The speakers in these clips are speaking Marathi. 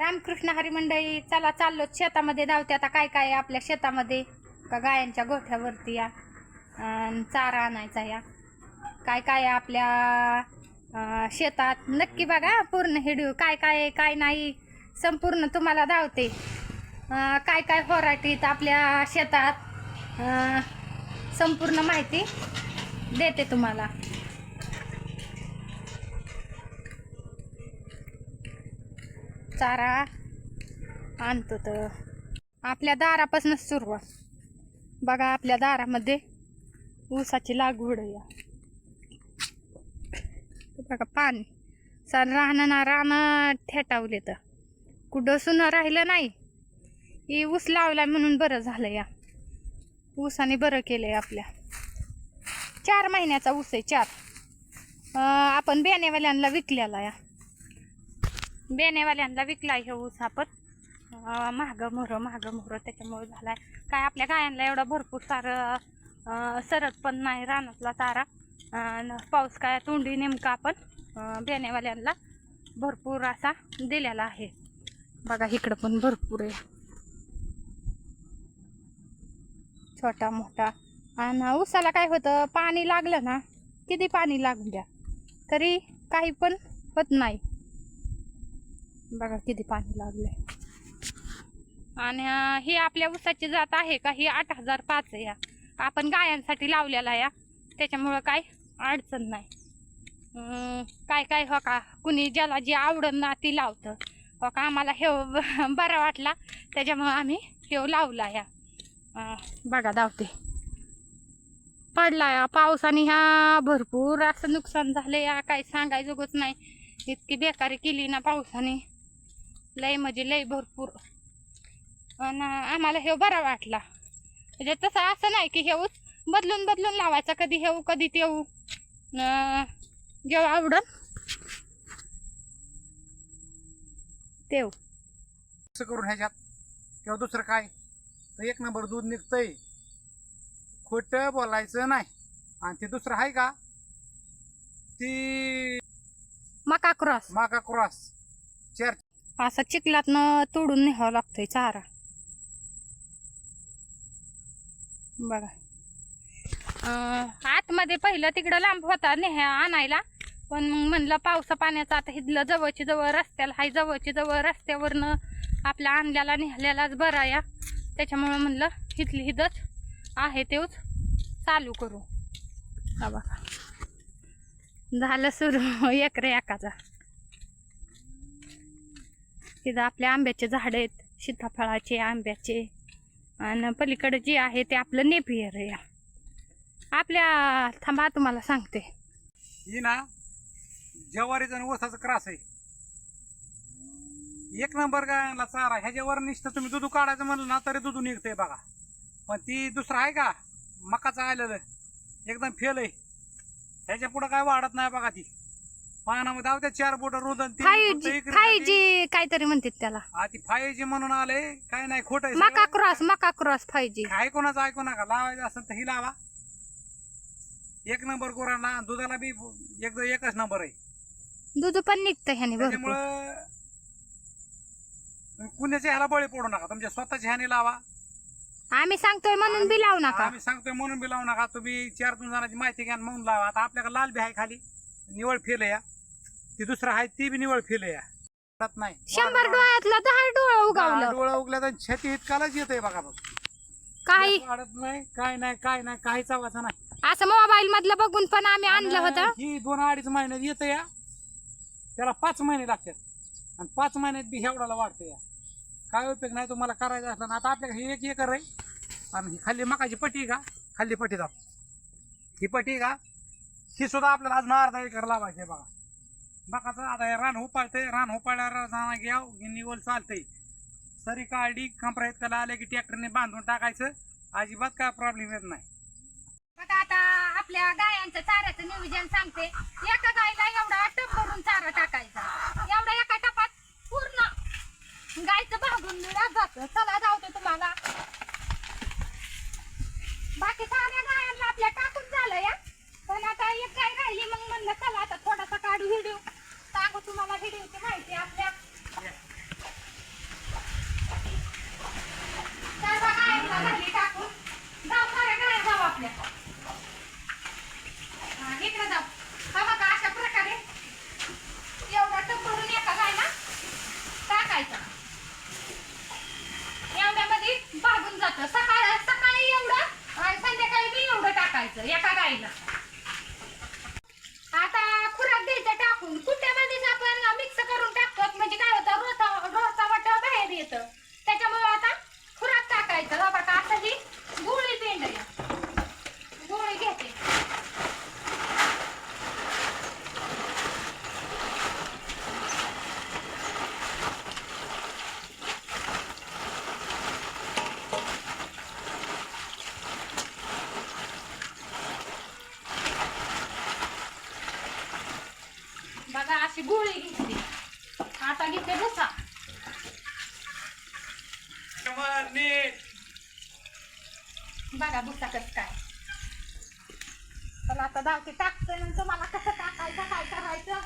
रामकृष्ण हरिमंडळी चला चाललो शेतामध्ये धावते आता काय काय आहे आपल्या शेतामध्ये? का गायांच्या गोठ्यावरती या. चारा आणायचा या. काय काय आपल्या शेतात? नक्की बघा पूर्ण हिडिओ. काय काय आहे काय नाही संपूर्ण तुम्हाला धावते. काय काय होराटीत आपल्या शेतात? संपूर्ण माहिती देते तुम्हाला. चारा आणतो तर. आपल्या दारापासूनच सुरुवात. बघा आपल्या दारामध्ये ऊसाची लागवड या बघा पाणी. सर राहणं ना रानं ठेटावले तर. कुठं सुनं राहिलं नाही. ही ऊस लावला म्हणून बरं झालं या. ऊसाने बरं केलंय आपल्या. चार महिन्याचा ऊस आहे चार. आपण बेनेवाल्यांना विकलेला या. बेनेवाल्यांना विकला हे ऊस आपण. महागं महाग मोहर महाग मोहर त्याच्यामुळे झालाय. काय आपल्या गायांना एवढा भरपूर सारं सरत पण नाही रानातला चारा. पाऊस काय तोंडी नेमका आपण बेनेवाल्यांना भरपूर असा दिलेला आहे. बघा इकडं पण भरपूर आहे. छोटा मोठा. आणि ऊसाला काय होतं पाणी लागलं ना किती पाणी लागून द्या? तरी काही पण होत नाही. बघा किती पाणी लागले आणि ही आपल्या ऊसाची जात आहे का? ही आठ हजार पाच आहे या. आपण गायांसाठी लावलेला या. त्याच्यामुळं काय अडचण नाही. काय काय हो का? कुणी ज्याला जे आवडत ना ती लावतं. हो का? आम्हाला हे बरा वाटला. त्याच्यामुळं आम्ही हे लावला या. बघा धावते. पडला या. पावसाने ह्या भरपूर असं नुकसान झालं या. काही सांगायजोगच नाही. इतकी बेकारी केली ना पावसाने. लय म्हणजे लय भरपूर. आणि आम्हाला हे बरा वाटला. म्हणजे तसं असं नाही की हेऊ बदलून बदलून लावायचा कधी हेऊ कधी तेऊ जेव्हा आवडत तेव असं करून ह्याच्यात. किंवा दुसरं काय? तर एक नंबर दूध निघतंय. खोटं बोलायचं नाही. आणि ते दुसरं आहे का? ती मका क्रॉस. माका क्रॉस. चार असं चिखलातनं तोडून न्यावं लागतंय चारा. बघा. आतमध्ये पहिलं तिकडं लांब होता नेहा आणायला. पण मग म्हणलं पावसा पाण्याचं आता हिथलं जवळची जवळ रस्त्याला हाय जवळची जवळ रस्त्यावरनं आपल्या आणल्याला नेहल्यालाच बरा या. त्याच्यामुळं म्हणलं हिथली हिदच आहे तेच चालू करू. बघा. झालं सुरू. एकरे एकाचा. तिथं आपल्या आंब्याचे झाड आहेत सीताफळाचे आंब्याचे. आणि पलीकडे जे आहे ते आपलं नेपियर आहे. आपल्या थांबा तुम्हाला सांगते. ही ना जवारीचा आणि ओसाचा क्रास आहे. एक नंबर गायला चारा ह्याच्यावर निसतं तुम्ही दूध काढायचं म्हणलं ना तरी दूध निघतंय बघा. पण ती दुसरं आहे का? मकाचं आलेलं. एकदम फेल आहे. ह्याच्या पुढं काय वाढत नाही बघा ती. पानामध्ये आवत्या चार बोट रोज आणि फाय तीन फक्त जी इकडे फायसाठी. जी काहीतरी म्हणतात त्याला. हा ती फाय जी म्हणून आले काय नाही खोट मका क्रॉस मका क्रॉस फाय जी. काय कोणाचं ऐकू नका लावायचं असेल तर ही लावा. एक नंबर गुरांना दुधाला बी एकदा एकच नंबर आहे. दूध पण निघतं ह्याने तुम्ही कुणाच्या ह्याला बळी पडू नका तुमच्या स्वतःच्या ह्याने लावा. आम्ही सांगतोय म्हणून बी लावू नका. आम्ही सांगतोय म्हणून बी लावू नका तुम्ही चार दोन जणांची माहिती घ्या म्हणून लावा. आता आपल्याकडे लाल बी आहे खाली निवळ फेल या. ती दुसरं आहे ती बी निवळ फेल या. नाही. शंभर डोळ्यातलं दहा डोळं उगावलं. डोळा उगल्या तर छती इतकालाच येतोय बघा बघ. काही वाढत नाही काय नाही काय नाही काहीच आवाज नाही. असं मोबाईल मधलं बघून पण आम्ही आणलं होतं. ही दोन अडीच महिन्यात येतं या. त्याला पाच महिने लागतात. आणि पाच महिन्यात बी एवढाला वाढतं या. काय उपयोग नाही तुम्हाला करायचं असलं ना आता आपल्याकडे हे एक एकर आहे. आणि खाली मकाची पट्टी का? खाली पट्टी दाब. ही पट्टी का? ही सुद्धा आपल्याला अजून अर्धा एकर लावायची बघा. मकाचं आता हे रान उपाळतंय रान उपाळल्यावर जाणार घ्या निवल चालतंय. सरी काढली कंपरा इतकाला आले की ट्रॅक्टरने बांधून टाकायचं. अजिबात काय प्रॉब्लेम येत नाही. बघा आता आपल्या गायांचं चाऱ्याचं नियोजन सांगते. एका गायला एवढा टप भरून चारा टाकायचा. एवढा एका टपात पूर्ण गायचं भागून मिळत जातं चला जाऊ तुम्हाला बाकी साऱ्या गायांना आपल्या टाकून झालं या पण आता एक गाय राहिली मग म्हणलं चला आता थोडासा काढू व्हिडिओ सांगू तुम्हाला व्हिडिओची माहिती आपल्या वर नीट. बघा दुखता कसं काय. पण आता दावते टाकते म्हणतो मला कसं टाकायचं काय करायचं?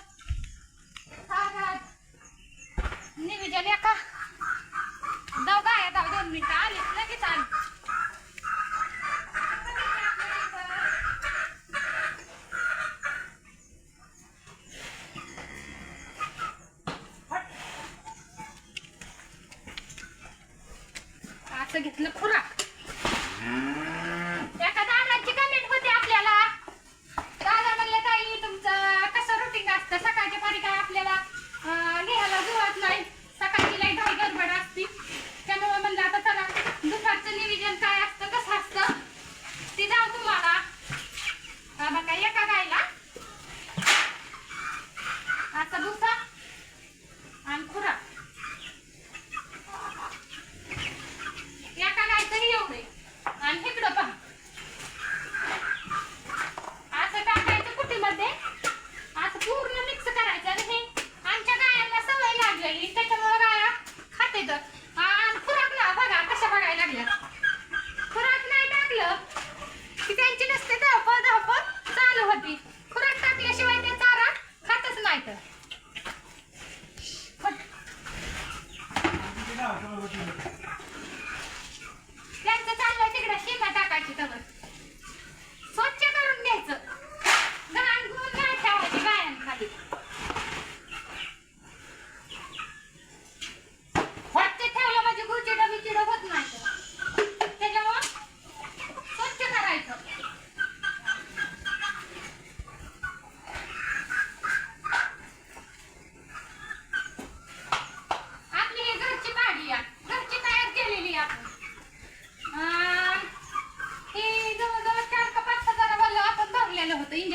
निविजन एका. दोघा आहे दाव दोन मिनिटं आली. लगेच आली. घेतलं खुरा. इथे तर काय खाते तर.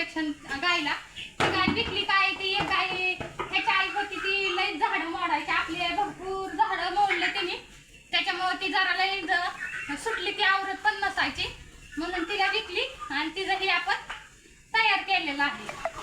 इंजेक्शन गायला. ती गाय विकली काय? ती एक गाय ह्याची आई होती ती लई झाड मोडायची. आपली भरपूर झाडं मोडले तिने. त्याच्यामुळे ती जरा लई सुटली ती आवरत पण नसायची. म्हणून तिला विकली आणि तिचं हे आपण तयार केलेलं आहे.